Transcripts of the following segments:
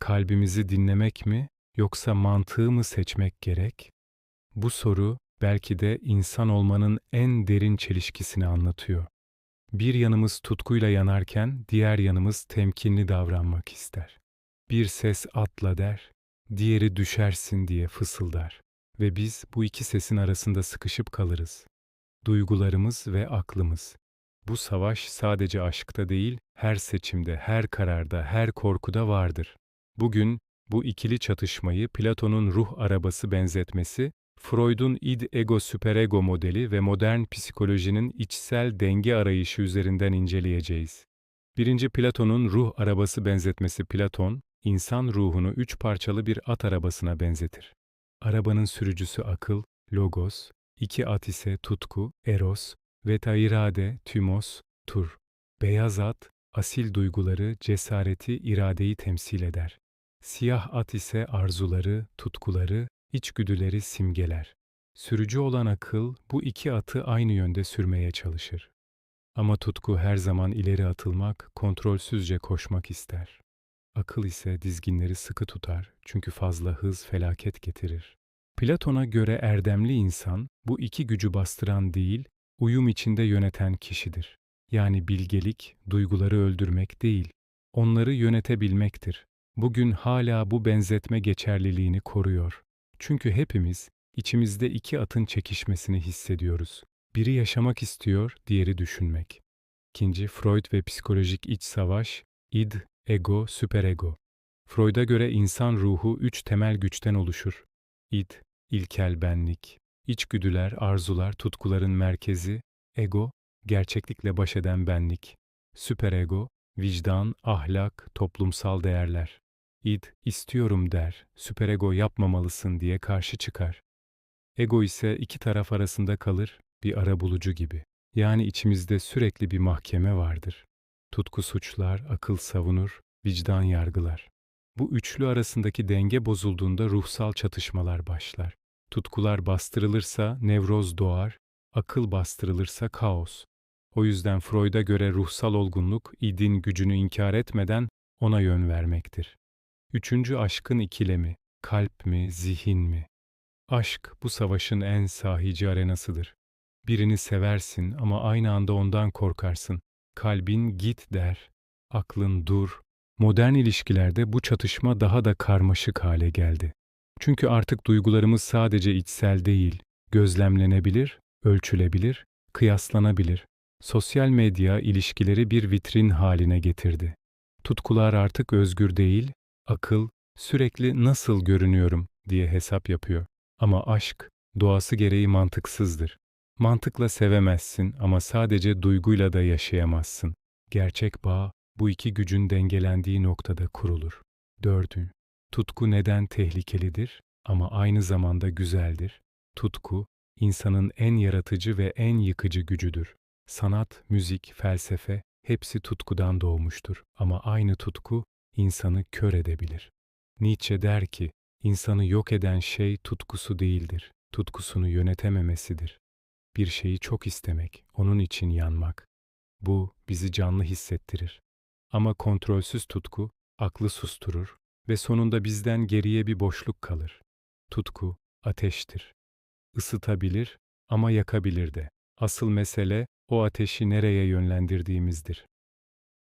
Kalbimizi dinlemek mi yoksa mantığı mı seçmek gerek? Bu soru belki de insan olmanın en derin çelişkisini anlatıyor. Bir yanımız tutkuyla yanarken diğer yanımız temkinli davranmak ister. Bir ses atla der, diğeri düşersin diye fısıldar ve biz bu iki sesin arasında sıkışıp kalırız. Duygularımız ve aklımız. Bu savaş sadece aşkta değil, her seçimde, her kararda, her korkuda vardır. Bugün bu ikili çatışmayı Platon'un ruh arabası benzetmesi, Freud'un id-ego süperego modeli ve modern psikolojinin içsel denge arayışı üzerinden inceleyeceğiz. Birinci Platon'un ruh arabası benzetmesi Platon, insan ruhunu üç parçalı bir at arabasına benzetir. Arabanın sürücüsü akıl, logos, iki at ise tutku, eros ve tairade, tümos, tur. Beyaz at, asil duyguları, cesareti, iradeyi temsil eder. Siyah at ise arzuları, tutkuları, içgüdüleri simgeler. Sürücü olan akıl bu iki atı aynı yönde sürmeye çalışır. Ama tutku her zaman ileri atılmak, kontrolsüzce koşmak ister. Akıl ise dizginleri sıkı tutar çünkü fazla hız felaket getirir. Platon'a göre erdemli insan bu iki gücü bastıran değil, uyum içinde yöneten kişidir. Yani bilgelik, duyguları öldürmek değil, onları yönetebilmektir. Bugün hala bu benzetme geçerliliğini koruyor. Çünkü hepimiz içimizde iki atın çekişmesini hissediyoruz. Biri yaşamak istiyor, diğeri düşünmek. İkinci Freud ve psikolojik iç savaş, id, ego, süperego. Freud'a göre insan ruhu üç temel güçten oluşur. İd, ilkel benlik, içgüdüler, arzular, tutkuların merkezi, ego, gerçeklikle baş eden benlik, süperego, vicdan, ahlak, toplumsal değerler. İd, istiyorum der, süperego yapmamalısın diye karşı çıkar. Ego ise iki taraf arasında kalır, bir arabulucu gibi. Yani içimizde sürekli bir mahkeme vardır. Tutku suçlar, akıl savunur, vicdan yargılar. Bu üçlü arasındaki denge bozulduğunda ruhsal çatışmalar başlar. Tutkular bastırılırsa nevroz doğar, akıl bastırılırsa kaos. O yüzden Freud'a göre ruhsal olgunluk, idin gücünü inkar etmeden ona yön vermektir. Üçüncü aşkın ikilemi, kalp mi, zihin mi? Aşk bu savaşın en sahici arenasıdır. Birini seversin ama aynı anda ondan korkarsın. Kalbin git der, aklın dur. Modern ilişkilerde bu çatışma daha da karmaşık hale geldi. Çünkü artık duygularımız sadece içsel değil, gözlemlenebilir, ölçülebilir, kıyaslanabilir. Sosyal medya ilişkileri bir vitrin haline getirdi. Tutkular artık özgür değil, akıl sürekli nasıl görünüyorum diye hesap yapıyor. Ama aşk doğası gereği mantıksızdır. Mantıkla sevemezsin ama sadece duyguyla da yaşayamazsın. Gerçek bağ bu iki gücün dengelendiği noktada kurulur. Dördü, tutku neden tehlikelidir ama aynı zamanda güzeldir? Tutku, insanın en yaratıcı ve en yıkıcı gücüdür. Sanat, müzik, felsefe hepsi tutkudan doğmuştur ama aynı tutku insanı kör edebilir. Nietzsche der ki, insanı yok eden şey tutkusu değildir, tutkusunu yönetememesidir. Bir şeyi çok istemek, onun için yanmak. Bu bizi canlı hissettirir. Ama kontrolsüz tutku aklı susturur ve sonunda bizden geriye bir boşluk kalır. Tutku ateştir. Isıtabilir ama yakabilir de. Asıl mesele o ateşi nereye yönlendirdiğimizdir.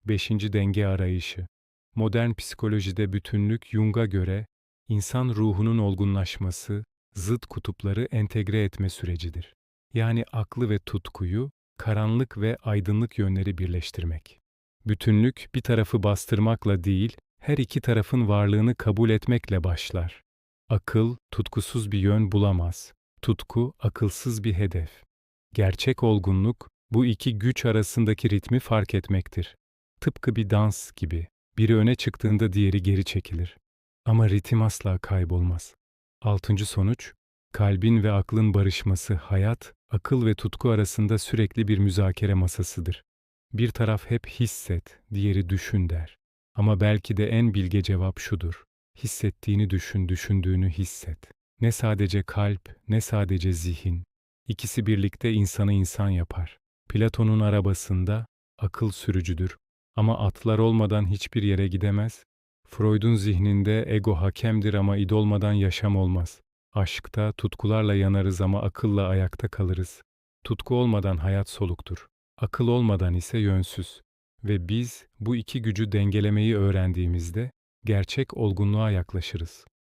Beşinci denge arayışı. Modern psikolojide bütünlük Jung'a göre insan ruhunun olgunlaşması, zıt kutupları entegre etme sürecidir. Yani aklı ve tutkuyu, karanlık ve aydınlık yönleri birleştirmek. Bütünlük bir tarafı bastırmakla değil, her iki tarafın varlığını kabul etmekle başlar. Akıl tutkusuz bir yön bulamaz. Tutku akılsız bir hedef. Gerçek olgunluk bu iki güç arasındaki ritmi fark etmektir. Tıpkı bir dans gibi. Biri öne çıktığında diğeri geri çekilir. Ama ritim asla kaybolmaz. Altıncı sonuç, kalbin ve aklın barışması hayat, akıl ve tutku arasında sürekli bir müzakere masasıdır. Bir taraf hep hisset, diğeri düşün der. Ama belki de en bilge cevap şudur. Hissettiğini düşün, düşündüğünü hisset. Ne sadece kalp, ne sadece zihin. İkisi birlikte insanı insan yapar. Platon'un arabasında akıl sürücüdür. Ama atlar olmadan hiçbir yere gidemez, Freud'un zihninde ego hakemdir ama id olmadan yaşam olmaz. Aşkta tutkularla yanarız ama akılla ayakta kalırız. Tutku olmadan hayat soluktur. Akıl olmadan ise yönsüz. Ve biz bu iki gücü dengelemeyi öğrendiğimizde gerçek olgunluğa yaklaşırız.